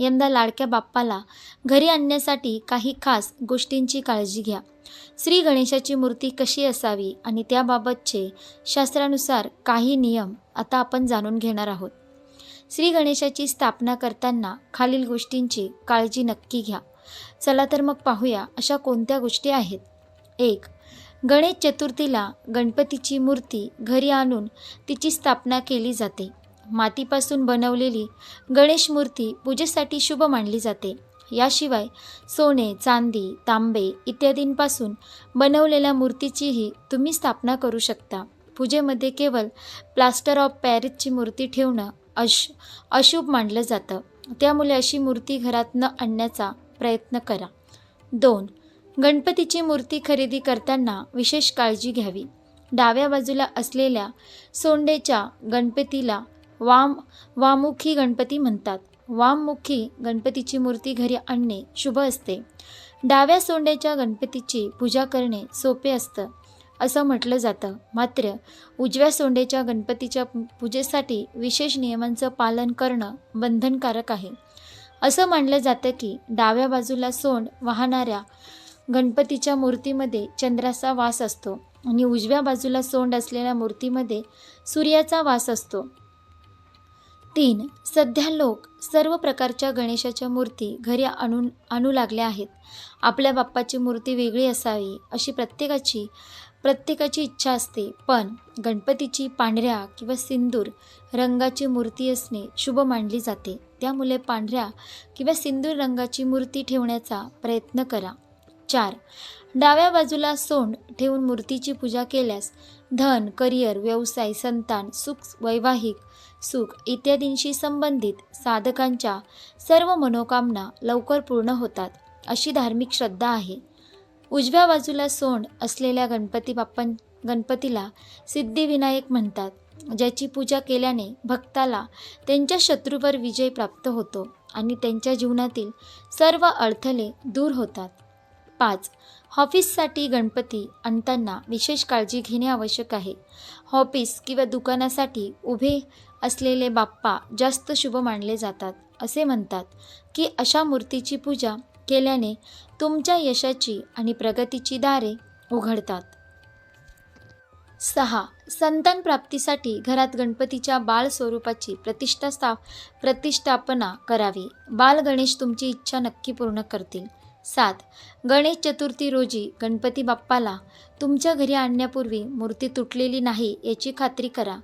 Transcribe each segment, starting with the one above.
यंदा लाडक्या बाप्पाला घरी आणण्यासाठी काही खास गोष्टींची काळजी घ्या. श्री गणेशाची मूर्ती कशी असावी आणि त्याबाबतचे शास्त्रानुसार काही नियम आता आपण जाणून घेणार आहोत. श्री गणेशाची स्थापना करताना खालील गोष्टींची काळजी नक्की घ्या. चला तर मग पाहूया अशा कोणत्या गोष्टी आहेत. एक गणेश चतुर्थीला गणपतीची मूर्ती घरी आणून तिची स्थापना केली जाते. मातीपासून बनवलेली गणेश मूर्ती पूजेसाठी शुभ मानली जाते. याशिवाय सोने चांदी तांबे इत्यादींपासून बनवलेल्या मूर्तीचीही तुम्ही स्थापना करू शकता. पूजेमध्ये केवळ प्लास्टर ऑफ पॅरिसची मूर्ती ठेवणं अश अशुभ मानलं जातं. त्यामुळे अशी मूर्ती घरात न आणण्याचा प्रयत्न करा. दोन गणपतीची मूर्ती खरेदी करताना विशेष काळजी घ्यावी. डाव्या बाजूला असलेल्या सोंडेच्या गणपतीला वाम वामुखी गणपती म्हणतात. वाममुखी गणपतीची मूर्ती घरी आणणे शुभ असते. डाव्या सोंडेच्या गणपतीची पूजा करणे सोपे असतं असं म्हटलं जातं. मात्र उजव्या सोंडेच्या गणपतीच्या पूजेसाठी विशेष नियमांचं पालन करणं बंधनकारक आहे. असं मानलं जातं की डाव्या बाजूला सोंड वाहणाऱ्या गणपतीच्या मूर्तीमध्ये चंद्राचा वास असतो आणि उजव्या बाजूला सोंड असलेल्या मूर्तीमध्ये सूर्याचा वास असतो. तीन सध्या लोक सर्व प्रकारच्या गणेशाच्या मूर्ती घरी आणून आणू लागल्या आहेत. आपल्या बाप्पाची मूर्ती वेगळी असावी अशी प्रत्येकाची प्रत्येकाची इच्छा असते. पण गणपतीची पांढऱ्या किंवा सिंदूर रंगाची मूर्ती असणे शुभ मानली जाते. त्यामुळे पांढऱ्या किंवा सिंदूर रंगाची मूर्ती ठेवण्याचा प्रयत्न करा. चार डाव्या बाजूला सोंड ठेवून मूर्तीची पूजा केल्यास धन करिअर व्यवसाय संतान सुख वैवाहिक सुख इत्यादींशी संबंधित साधकांच्या सर्व मनोकामना लवकर पूर्ण होतात अशी धार्मिक श्रद्धा आहे. उजव्या बाजूला सोंड असलेल्या गणपती बाप्पां गणपतीला सिद्धिविनायक म्हणतात ज्याची पूजा केल्याने भक्ताला त्यांच्या शत्रूवर विजय प्राप्त होतो आणि त्यांच्या जीवनातील सर्व अडथळे दूर होतात. पाच. हॉफिससाठी गणपती आणताना विशेष काळजी घेणे आवश्यक आहे. हॉफिस किंवा दुकानासाठी उभे असलेले बाप्पा जास्त शुभ मानले जातात असे म्हणतात की अशा मूर्तीची पूजा केल्याने तुमच्या यशाची आणि प्रगतीची दारे उघडतात. सहा. संतान प्राप्तीसाठी घरात गणपतीच्या बाळ स्वरूपाची प्रतिष्ठा स्था प्रतिष्ठापना करावी. बाल गणेश तुमची इच्छा नक्की पूर्ण करतील. सात. गणेश चतुर्थी रोजी गणपती बाप्पाला तुमच्या घरी आणण्यापूर्वी मूर्ती तुटलेली नाही याची खात्री करा.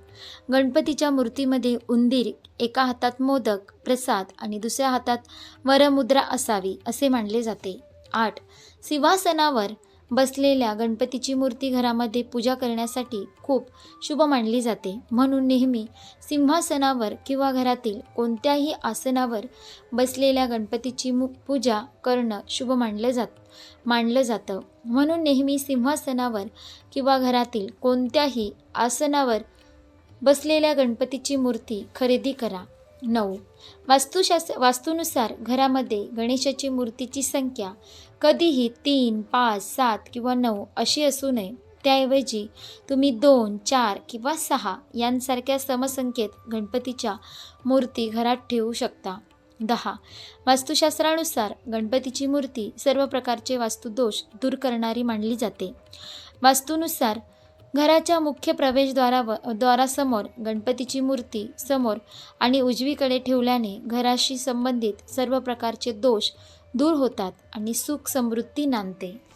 गणपतीच्या मूर्तीमध्ये उंदीर एका हातात मोदक प्रसाद आणि दुसऱ्या हातात वरमुद्रा असावी असे मानले जाते. आठ. सिंहासनावर बसलेल्या गणपतीची मूर्ती घरामध्ये पूजा करण्यासाठी खूप शुभ मानली जाते. म्हणून नेहमी सिंहासनावर किंवा घरातील कोणत्याही आसनावर बसलेल्या गणपतीची मु पूजा करणं शुभ मानलं जात मानलं जातं. म्हणून नेहमी सिंहासनावर किंवा घरातील कोणत्याही आसनावर बसलेल्या गणपतीची मूर्ती खरेदी करा. नऊ. वास्तुशास्त्र वास्तूनुसार घरामध्ये गणेशाची मूर्तीची संख्या कधीही तीन पाच सात किंवा नऊ अशी असू नये. त्याऐवजी तुम्ही दोन चार किंवा सहा यांसारख्या समसंख्येत गणपतीच्या मूर्ती घरात ठेवू शकता. दहा. वास्तुशास्त्रानुसार गणपतीची मूर्ती सर्व प्रकारचे वास्तुदोष दूर करणारी मानली जाते. वास्तूनुसार घराच्या मुख्य प्रवेशद्वारावर द्वारासमोर गणपतीची मूर्ती समोर आणि उजवीकडे ठेवल्याने घराशी संबंधित सर्व प्रकारचे दोष दूर होतात आणि सुख समृद्धी नांदते.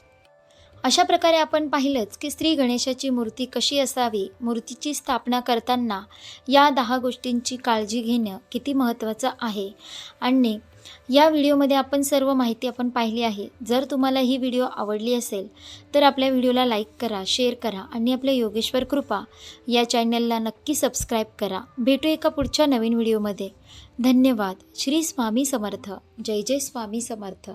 अशा प्रकारे आपण पाहिलंच की श्री गणेशाची मूर्ती कशी असावी मूर्तीची स्थापना करताना या दहा गोष्टींची काळजी घेणं किती महत्त्वाचं आहे आणि या व्हिडिओमध्ये आपण सर्व माहिती आपण पाहिली आहे. जर तुम्हाला ही व्हिडिओ आवडली असेल तर आपल्या व्हिडिओला लाईक करा शेअर करा आणि आपल्या योगेश्वर कृपा या चॅनलला नक्की सबस्क्राईब करा. भेटू एका पुढच्या नवीन व्हिडिओमध्ये. धन्यवाद. श्री स्वामी समर्थ. जय जय स्वामी समर्थ.